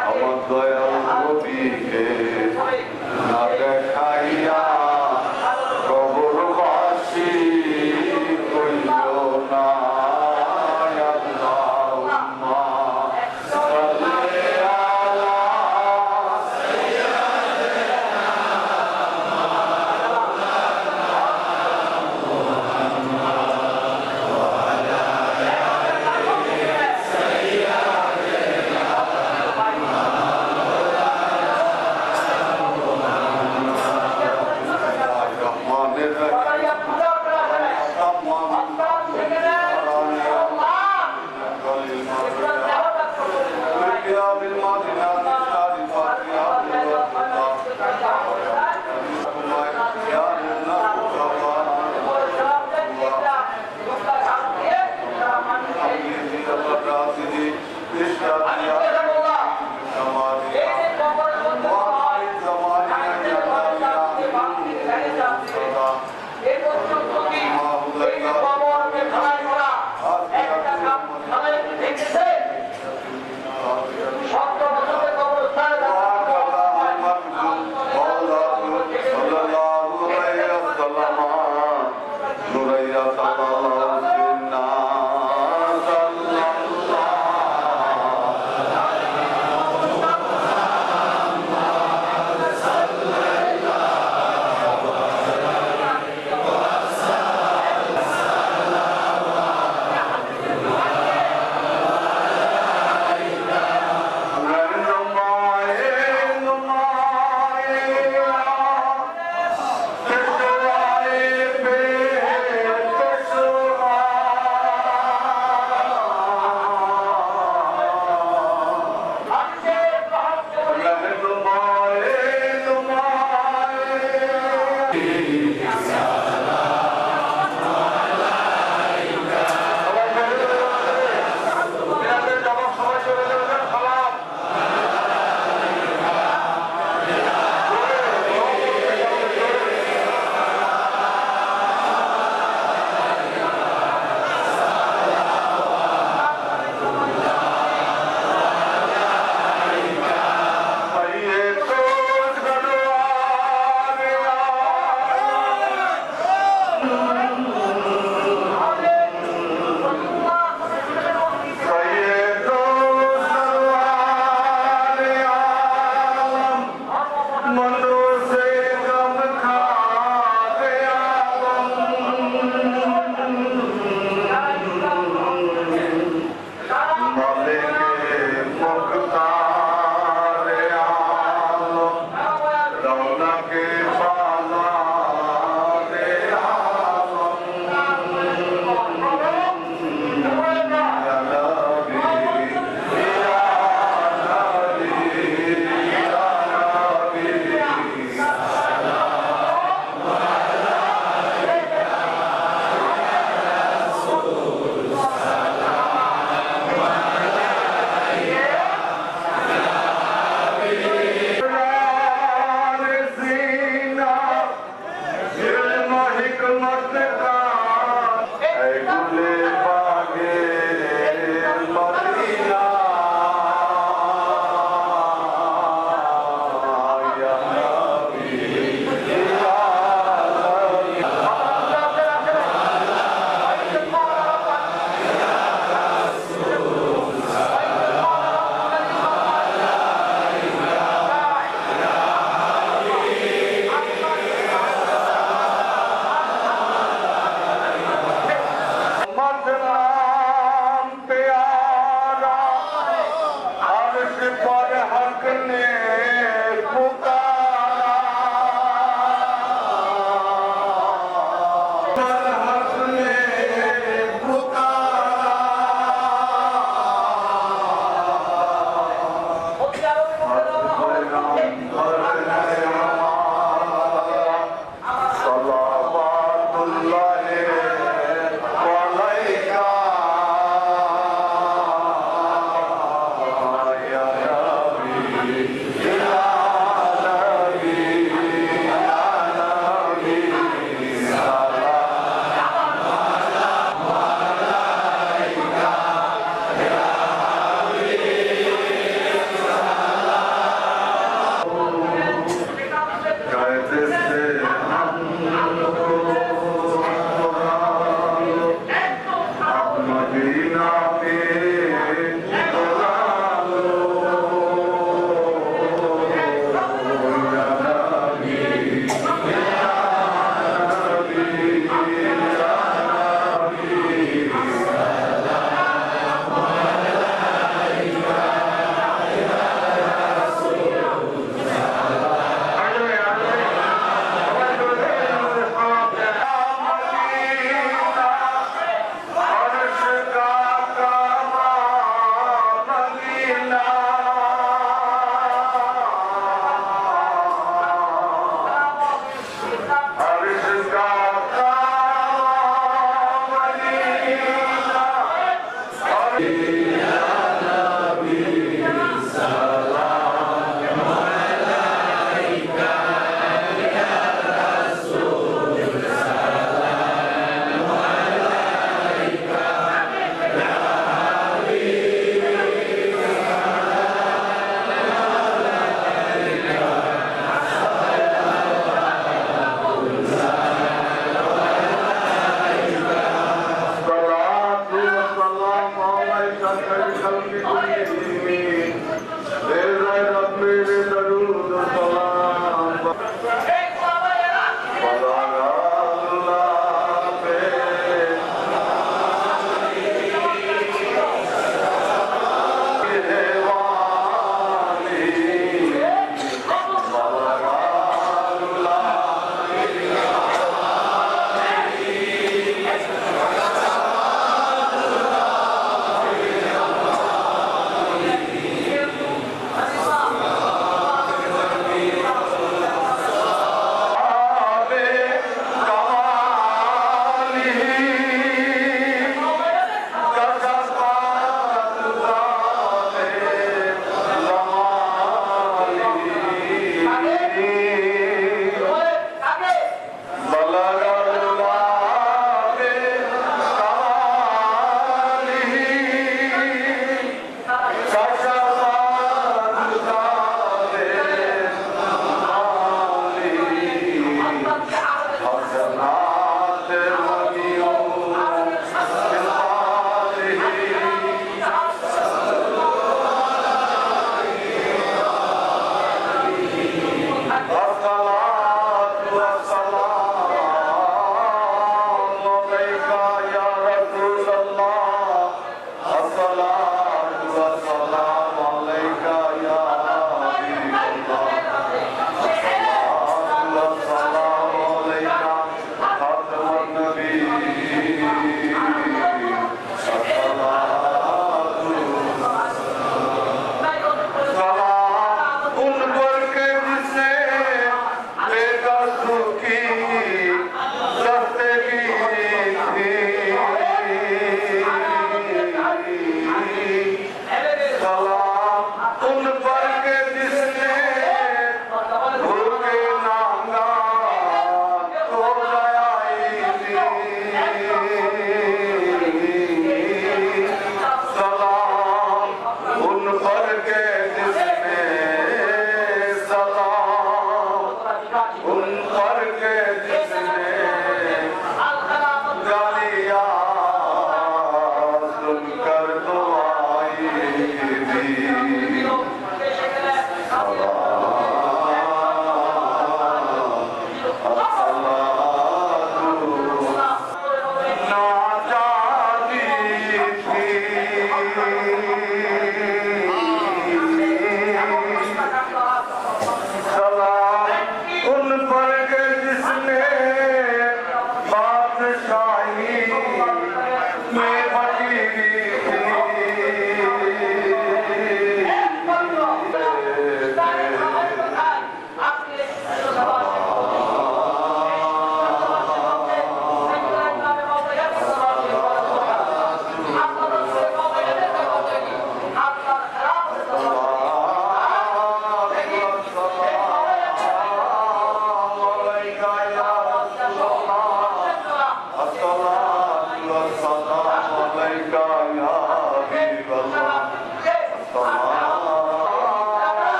আমার Dayal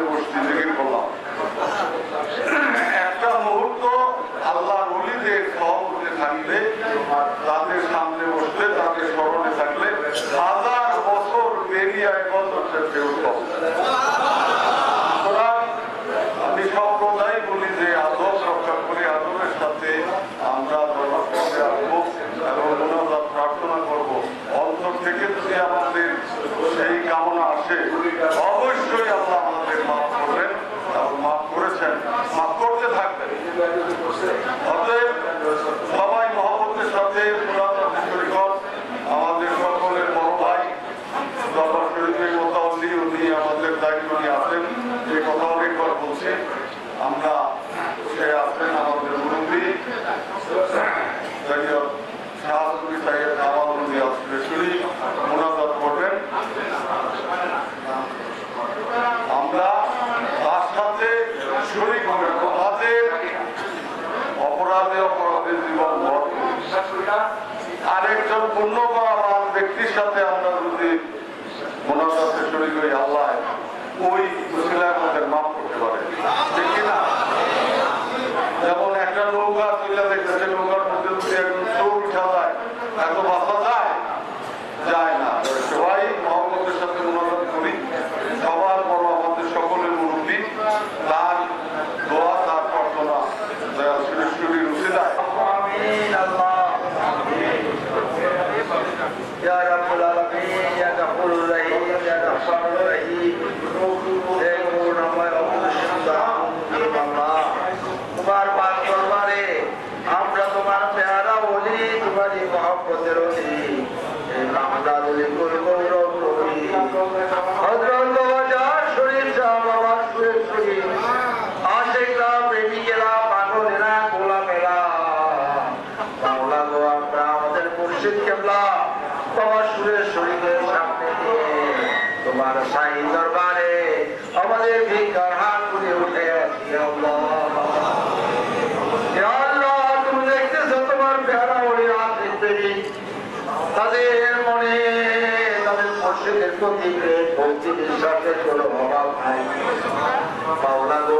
Başkanlığı boş dinle gibi kullan. পোশাকের কোনো অভাব নাই। পাওনা গো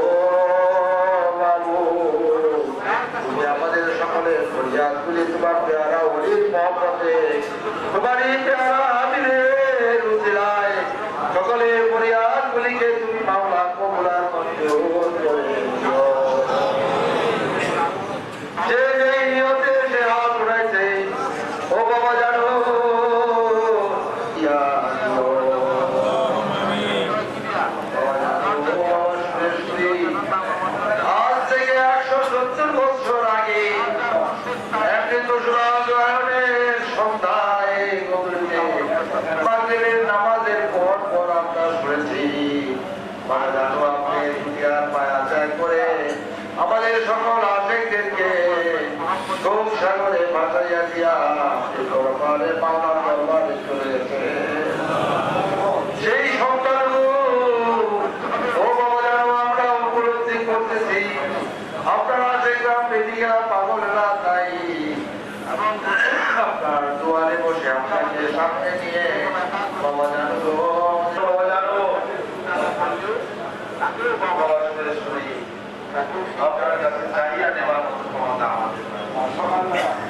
তুমি আমাদের সকলের ফরিয়াদগুলি তোমার পেয়ারা অলির মহাপথে তোমারই পেয়ারা দিয়া এই দরবারে পাওনার দরবারে চলে গেছে সেই সন্তান ও বাবা আমরা উপলব্ধি করতেছি, আপনারা যে গ্রাম পেটিয়া পাগলেরা তাই আপনার দুয়ারে বসে আপনাকে সামনে নিয়ে বাবা জানো বাবা জানো, বাবা শুনি আপনার কাছে চাহিয়া নেওয়ার মতো ক্ষমতা আমাদের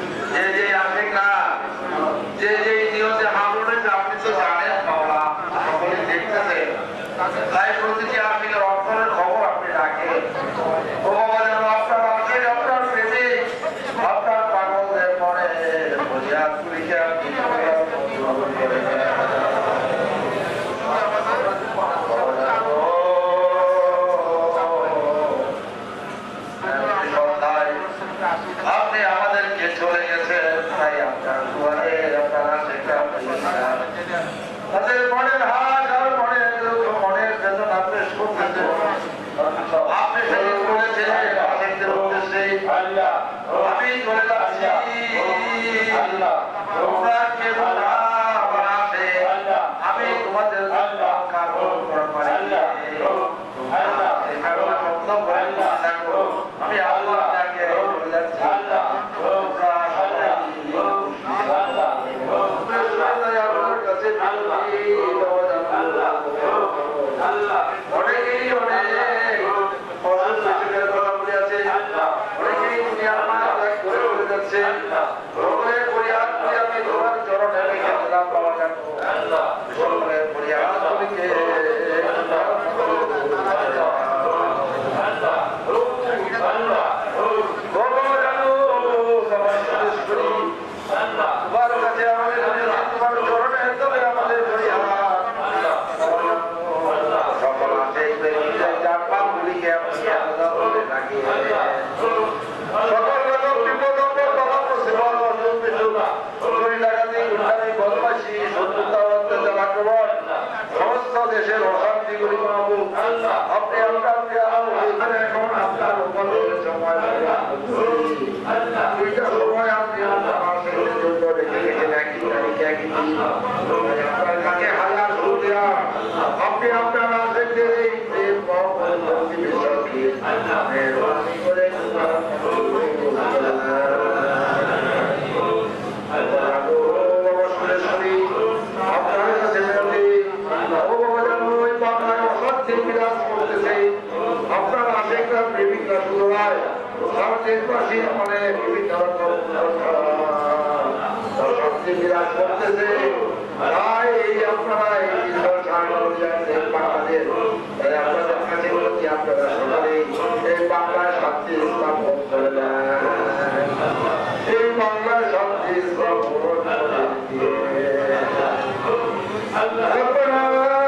আল্লাহ। তোমরা ভারতের পাশে অনেক বিতর্ক শক্তি বিরাজ করতেছে। তাই এই আপনারা এই সরকার বাংলাদেশ আপনাদের কাছে বলছি, আপনারা সকালে এই বাংলায় শান্তি ইসলাম এই বাংলায় শান্তি ইসলাম আপনারা